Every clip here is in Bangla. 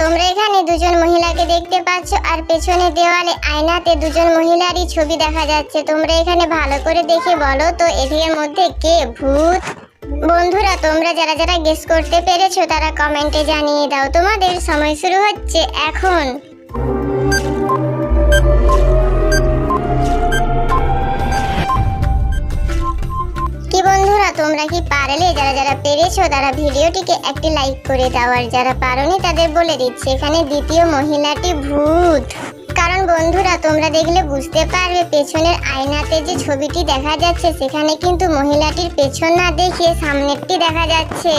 তোমরা এখানে দুজন মহিলাকে দেখতে পাচ্ছ, আর পেছনে দেওয়ালে আয়নাতে দুজন মহিলারই ছবি দেখা যাচ্ছে। তোমরা এখানে ভালো করে দেখে বলো তো, এদের মধ্যে কে ভূত? বন্ধুরা, তোমরা যারা যারা গেস করতে পেরেছ, তারা কমেন্টে জানিয়ে দাও। তোমাদের সময় শুরু হচ্ছে এখন। তোমরা কি পারলে? যারা যারা পেরেছ, তারা ভিডিওটিকে একটি লাইক করে দাও। আর যারা পারোনি, তাদের বলে দিচ্ছে, এখানে দ্বিতীয় মহিলাটি ভূত। কারণ বন্ধুরা, তোমরা দেখলে বুঝতে পারবে, পেছনের আয়নাতে যে ছবিটি দেখা যাচ্ছে, সেখানে কিন্তু মহিলাটির পেছন না দেখিয়ে সামনেরটি দেখা যাচ্ছে।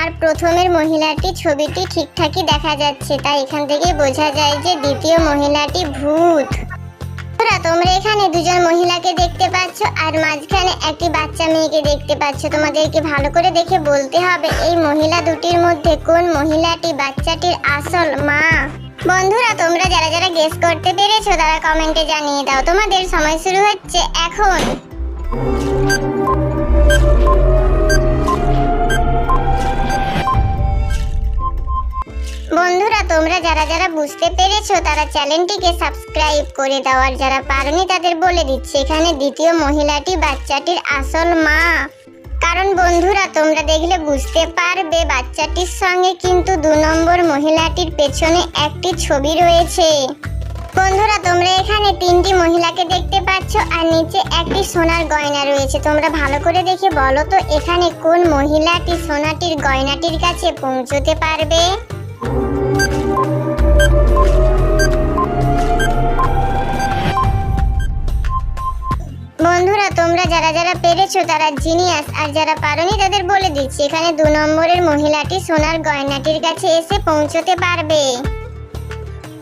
আর প্রথমের মহিলাটির ছবিটি ঠিকঠাকই দেখা যাচ্ছে, তাই এখান থেকে বোঝা যায় যে দ্বিতীয় মহিলাটি ভূত। তোমরা এখানে দুজন মহিলাকে দেখতে পাচ্ছ আর মাঝখানে একটি বাচ্চা মেয়েকে দেখতে পাচ্ছ। তোমাদেরকে ভালো করে দেখে বলতে হবে, এই মহিলা দুটির মধ্যে কোন মহিলাটি বাচ্চাটির আসল মা? বন্ধুরা, তোমরা যারা যারা গেস করতে পেরেছ, তারা কমেন্টে জানিয়ে দাও। তোমাদের সময় শুরু হচ্ছে এখন। তোমরা যারা যারা বুঝতে পেরেছ, তারা চ্যানেলটিকে সাবস্ক্রাইব করে দাও। আর যারা পারনি, তাদের বলে দিচ্ছি, এখানে দ্বিতীয় মহিলাটি বাচ্চাটির আসল মা। কারণ বন্ধুরা, তোমরা দেখলে বুঝতে পারবে, বাচ্চাটির সঙ্গে কিন্তু দু নম্বর মহিলাটির পেছনে একটি ছবি রয়েছে। বন্ধুরা, তোমরা এখানে তিনটি মহিলাকে দেখতে পাচ্ছ, আর নিচে একটি সোনার গয়না রয়েছে। তোমরা ভালো করে দেখে বলো তো, এখানে কোন মহিলাটি সোনাটির গয়নাটির কাছে পৌঁছতে পারবে? বন্ধুরা, তোমরা যারা যারা পেরেছ তারা জিনিয়াস আর যারা পারোনি তাদের বলে দিচ্ছি, এখানে দু নম্বরের মহিলাটি সোনার গয়নাটির কাছে এসে পৌঁছতে পারবে।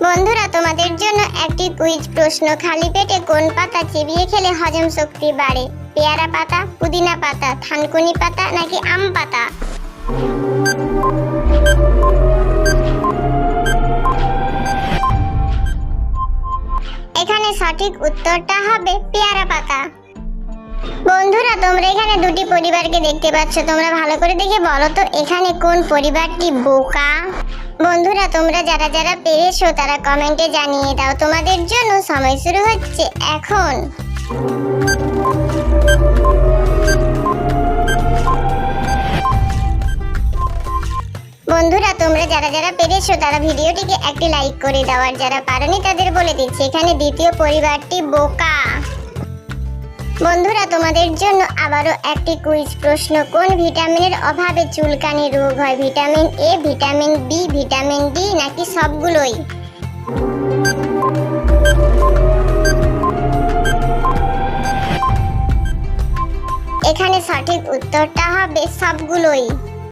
বন্ধুরা, তোমাদের জন্য একটি কুইজ প্রশ্ন খালি পেটে কোন পাতা চিবিয়ে খেলে হজম শক্তি বাড়ে? পেয়ারা পাতা, পুদিনা পাতা, থানকুনি পাতা নাকি আম পাতা? এখানে সঠিক উত্তরটা হবে পেয়ারা পাতা। বন্ধুরা, তোমরা এখানে দুটি পরিবারকে দেখতে পাচ্ছ। তোমরা ভালো করে দেখে বলো তো, এখানে কোন পরিবারটি বোকা? বন্ধুরা, তোমরা যারা যারা পেরেছ, তারা কমেন্টে জানিয়ে দাও। তোমাদের জন্য সময় শুরু হচ্ছে এখন। তোমরা যারা যারা পেরেছ, তারা ভিডিওটিকে একটি লাইক করে দাও, আর যারা পারোনি তাদের বলে দিচ্ছি, এখানে দ্বিতীয় পরিবারটি বোকা। বন্ধুরা, তোমাদের জন্য আবারও একটি কুইজ প্রশ্ন। কোন ভিটামিনের অভাবে চুলকানি রোগ হয়? Vitamin A vitamin B vitamin D নাকি সবগুলোই? এখানে সঠিক উত্তরটা হবে সবগুলোই।